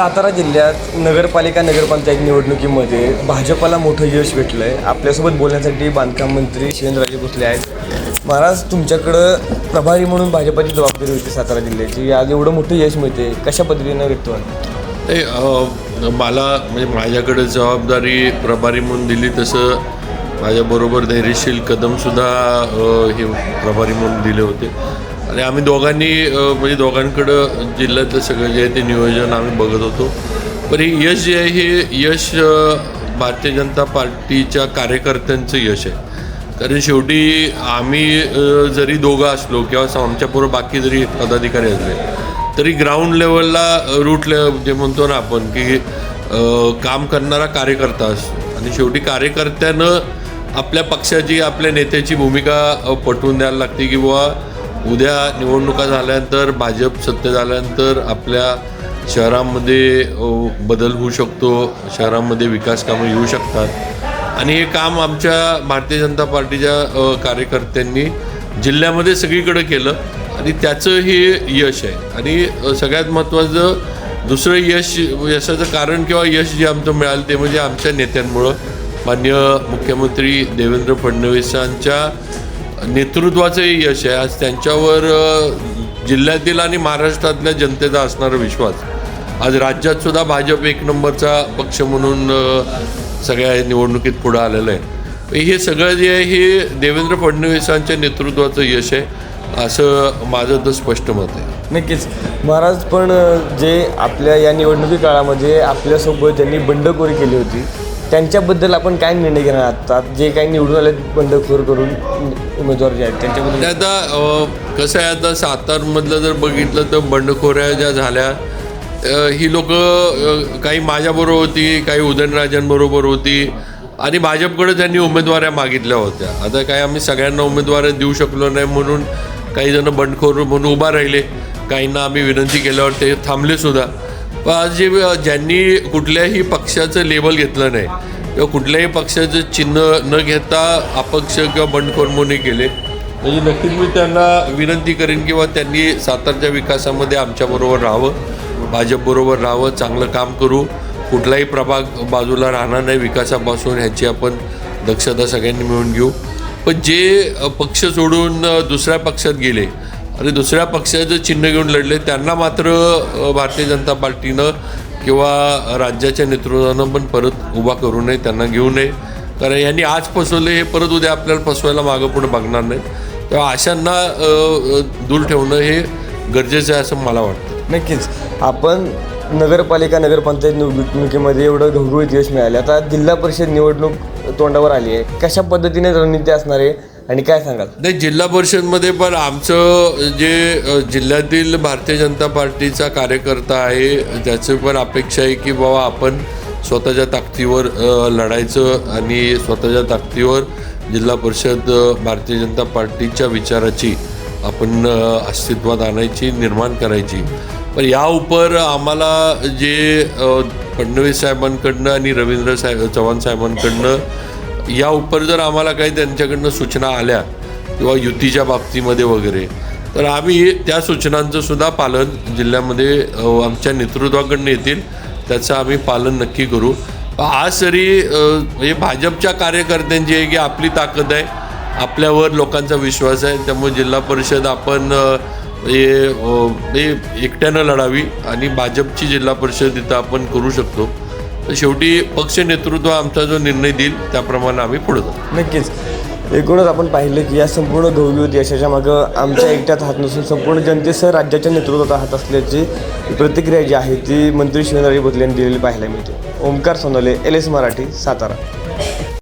सातारा जिल्ह्यात नगरपालिका नगरपंचायत निवडणुकीमध्ये भाजपाला मोठं यश भेटलं आहे आपल्यासोबत बोलण्यासाठी बांधकाम मंत्री शिवेंद्रराजे भोसले आहेत. महाराज तुमच्याकडं प्रभारी म्हणून भाजपाची जबाबदारी होती सातारा जिल्ह्याची. आज एवढं मोठं यश मिळते कशा पद्धतीनं व्यक्त ते मला म्हणजे माझ्याकडे जबाबदारी प्रभारी म्हणून दिली तसं माझ्याबरोबर धैर्यशील कदमसुद्धा हे प्रभारी म्हणून दिले होते. आणि आम्ही दोघांनी म्हणजे दोघांकडं जिल्ह्यातलं सगळं जे आहे ते नियोजन आम्ही बघत होतो. पण हे यश जे आहे हे यश भारतीय जनता पार्टीच्या कार्यकर्त्यांचं यश आहे. कारण शेवटी आम्ही जरी दोघं असलो किंवा स- आमच्याबरोबर बाकी जरी पदाधिकारी असले तरी ग्राउंड लेवलला रूट ले जे म्हणतो ना आपण की काम करणारा कार्यकर्ता असतो. आणि शेवटी कार्यकर्त्यानं आपल्या पक्षाची आपल्या नेत्याची भूमिका पटवून द्यायला लागते की बुवा उद्या निवडणुका झाल्यानंतर भाजप सत्य झाल्यानंतर आपल्या शहरामध्ये बदल होऊ शकतो शहरामध्ये विकास कामं येऊ शकतात. आणि हे काम आमच्या भारतीय जनता पार्टीच्या कार्यकर्त्यांनी जिल्ह्यामध्ये सगळीकडे केलं आणि त्याचं हे यश आहे. आणि सगळ्यात महत्त्वाचं दुसरं यश यशाचं कारण किंवा यश जे आमचं मिळालं ते म्हणजे आमच्या नेत्यांमुळं. मान्य मुख्यमंत्री देवेंद्र फडणवीसांच्या नेतृत्वाचंही यश आहे. आज त्यांच्यावर जिल्ह्यातील आणि महाराष्ट्रातल्या जनतेचा असणारा विश्वास. आज राज्यातसुद्धा भाजप एक नंबरचा पक्ष म्हणून सगळ्या निवडणुकीत पुढं आलेलं आहे. हे सगळं जे आहे हे देवेंद्र फडणवीसांच्या नेतृत्वाचं यश आहे असं माझं तर स्पष्ट मत आहे. नक्कीच. महाराज पण जे आपल्या या निवडणुकी काळामध्ये आपल्यासोबत ज्यांनी बंडखोरी केली होती त्यांच्याबद्दल आपण काय निर्णय घेणार आता जे काही निवडून आले बंडखोर करून उमेदवार जे आहेत त्यांच्याबद्दल आता कसं आहे आता सातारमधलं जर बघितलं तर बंडखोऱ्या ज्या झाल्या ही लोक काही माझ्याबरोबर होती काही उदयनराजांबरोबर होती आणि भाजपकडे त्यांनी उमेदवाऱ्या मागितल्या होत्या. आता काय आम्ही सगळ्यांना उमेदवाऱ्या देऊ शकलो नाही म्हणून काही जण बंडखोर म्हणून उभा राहिले. काहींना आम्ही विनंती केल्यावर ते थांबले सुद्धा. जे ज्यांनी कुठल्याही पक्षाचं लेबल घेतलं नाही किंवा कुठल्याही पक्षाचं चिन्ह न घेता अपक्ष किंवा बंडखोर म्हणून केले म्हणजे नक्कीच मी त्यांना विनंती करेन किंवा त्यांनी सातारच्या विकासामध्ये आमच्याबरोबर राहावं भाजपबरोबर राहावं चांगलं काम करू कुठलाही प्रभाग बाजूला राहणार नाही विकासापासून ह्याची आपण दक्षता सगळ्यांनी मिळून घेऊ. पण जे पक्ष सोडून दुसऱ्या पक्षात गेले आणि दुसऱ्या पक्षाचं चिन्ह घेऊन लढले. त्यांना मात्र भारतीय जनता पार्टीनं किंवा राज्याच्या नेतृत्वानं पण परत उभा करू नये त्यांना घेऊ नये. कारण यांनी आज फसवले हे परत उद्या आपल्याला फसवायला मागं पुढे बघणार नाहीत. तेव्हा अशांना दूर ठेवणं हे गरजेचं आहे असं मला वाटतं. नक्कीच. आपण नगरपालिका नगरपंचायत निवडणुकीमध्ये एवढं घवघवीत यश मिळाले. आता जिल्हा परिषद निवडणूक तोंडावर आली आहे. कशा पद्धतीने रणनीती असणार आहे? आणि काय सांगाल? नाही जिल्हा परिषदमध्ये पण आमचं जे जिल्ह्यातील भारतीय जनता पार्टीचा कार्यकर्ता आहे त्याची पण अपेक्षा आहे की बाबा आपण स्वतःच्या ताकदीवर लढायचं आणि स्वतःच्या ताकदीवर जिल्हा परिषद भारतीय जनता पार्टीच्या विचाराची आपण अस्तित्वात आणायची निर्माण करायची. पण या उपर आम्हाला जे फडणवीस साहेबांकडनं आणि रवींद्र साहेब चव्हाण साहेबांकडनं या उपर जर आम्हाला काही त्यांच्याकडनं सूचना आल्या किंवा युतीच्या बाबतीमध्ये वगैरे तर आम्ही त्या सूचनांचं सुद्धा पालन जिल्ह्यामध्ये आमच्या नेतृत्वाकडनं येतील. त्याचं आम्ही पालन नक्की करू. आज तरी म्हणजे भाजपच्या कार्यकर्त्यांची आहे की आपली ताकद आहे. आपल्यावर लोकांचा विश्वास आहे. त्यामुळे जिल्हा परिषद आपण हे हे एकट्यानं लढावी आणि भाजपची जिल्हा परिषद इथं आपण करू शकतो. तर शेवटी पक्ष नेतृत्व आमचा जो निर्णय देईल त्याप्रमाणे आम्ही पुढे जाऊ. नक्कीच. एकूणच आपण पाहिलं की या संपूर्ण घवघवीत यशाच्या मागं आमच्या एकट्यात हात नसून संपूर्ण जनतेसह राज्याच्या नेतृत्वात हात असल्याची प्रतिक्रिया जी आहे ती मंत्री शिवेंद्रराजे भोतले यांनी दिलेली पाहायला मिळते. Omkar Sonawale L S Marathi Satara.